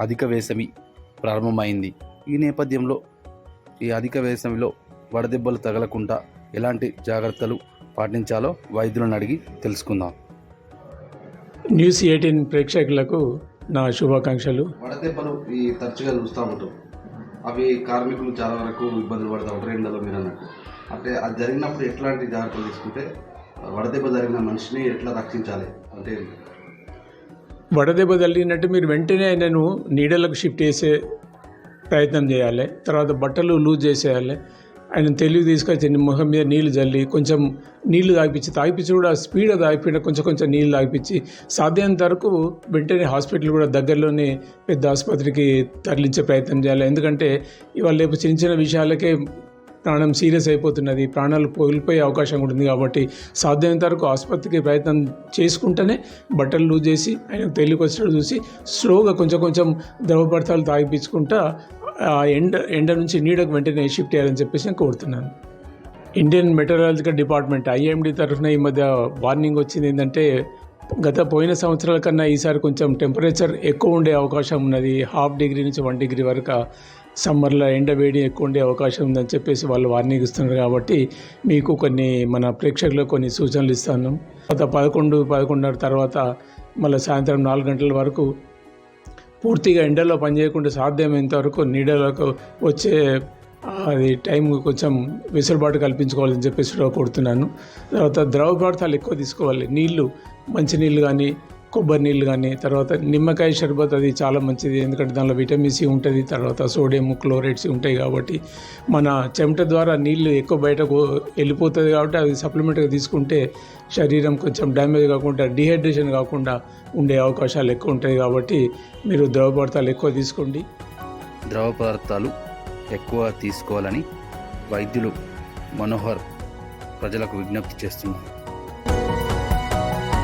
అధిక వేసవి ప్రారంభమైంది. ఈ నేపథ్యంలో ఈ అధిక వేసవిలో వడదెబ్బలు తగలకుండా ఎలాంటి జాగ్రత్తలు పాటించాలో వైద్యులను అడిగి తెలుసుకుందాం. న్యూస్ ఎయిటీన్ ప్రేక్షకులకు నా శుభాకాంక్షలు. వడదెబ్బలు ఈ తరచుగా చూస్తూ ఉంటాం. అవి కార్మికులు చాలా వరకు ఇబ్బందులు పడుతూ ఉంటారు ఎండలో మీరు అన్నట్టు. అంటే అది జరిగినప్పుడు ఎట్లాంటి జాగ్రత్తలు తీసుకుంటే వడదెబ్బ జరిగిన మనిషిని ఎట్లా రక్షించాలి? అంటే వడదెబ్బ తగిలినట్టు మీరు వెంటనే ఆయనను నీడలకు షిఫ్ట్ చేసే ప్రయత్నం చేయాలి. తర్వాత బట్టలు లూజ్ చేసేయాలి. ఆయన తెలివి తీసుకొచ్చి ముఖం మీద నీళ్ళు జల్లి కొంచెం నీళ్ళు తాగిపించి తాగిపించి కూడా స్పీడ్ తాగిపోయిన కొంచెం కొంచెం నీళ్ళు తాగిపించి సాధ్యమైనంత వరకు వెంటనే హాస్పిటల్ కూడా దగ్గరలోనే పెద్ద ఆసుపత్రికి తరలించే ప్రయత్నం చేయాలి. ఎందుకంటే ఇవాళ రేపు చిన్న చిన్న విషయాలకే ప్రాణం సీరియస్ అయిపోతున్నది. ప్రాణాలు కోల్పోయే అవకాశం ఉంటుంది కాబట్టి సాధ్యమైనంత వరకు ఆసుపత్రికి ప్రయత్నం చేసుకుంటేనే బట్టలు లూజ్ చేసి ఆయనకు తెలియకి వచ్చినట్టు చూసి స్లోగా కొంచెం కొంచెం ద్రవ పదార్థాలు తాగిపించుకుంటా ఆ ఎండ ఎండ నుంచి నీడకు వెంటనే షిఫ్ట్ చేయాలని చెప్పేసి నేను కోరుతున్నాను. ఇండియన్ మెటరాలజికల్ డిపార్ట్మెంట్ ఐఎండి తరఫున ఈ మధ్య వార్నింగ్ వచ్చింది ఏంటంటే గత పోయిన సంవత్సరాల కన్నా ఈసారి కొంచెం టెంపరేచర్ ఎక్కువ ఉండే అవకాశం ఉన్నది. హాఫ్ డిగ్రీ నుంచి వన్ డిగ్రీ వరకు సమ్మర్లో ఎండ వేడి ఎక్కువ ఉండే అవకాశం ఉందని చెప్పేసి వాళ్ళు వార్నింగ్ ఇస్తున్నారు కాబట్టి మీకు కొన్ని మన ప్రేక్షకులకు కొన్ని సూచనలు ఇస్తాను. తర్వాత పదకొండు పదకొండున్నర తర్వాత మళ్ళీ సాయంత్రం నాలుగు గంటల వరకు పూర్తిగా ఎండలో పనిచేయకుండా సాధ్యమైనంత వరకు నీడలకు వచ్చే అది టైం కొంచెం వెసులుబాటు కల్పించుకోవాలని చెప్పేసి కూడా కోరుతున్నాను. తర్వాత ద్రవ పదార్థాలు ఎక్కువ తీసుకోవాలి. నీళ్ళు మంచి నీళ్ళు కానీ కొబ్బరి నీళ్ళు కానీ తర్వాత నిమ్మకాయ షర్బత్ అది చాలా మంచిది. ఎందుకంటే దానిలో విటమిన్ సి ఉంటుంది తర్వాత సోడియం క్లోరైడ్స్ ఉంటాయి కాబట్టి మన చెమట ద్వారా నీళ్ళు ఎక్కువ బయటకు వెళ్ళిపోతుంది కాబట్టి అది సప్లిమెంట్గా తీసుకుంటే శరీరం కొంచెం డ్యామేజ్ కాకుండా డిహైడ్రేషన్ కాకుండా ఉండే అవకాశాలు ఎక్కువ ఉంటాయి కాబట్టి మీరు ద్రవ పదార్థాలు ఎక్కువ తీసుకోండి. ద్రవ పదార్థాలు ఎక్కువ తీసుకోవాలని వైద్యులు మనోహర్ ప్రజలకు విజ్ఞప్తి చేస్తున్నారు.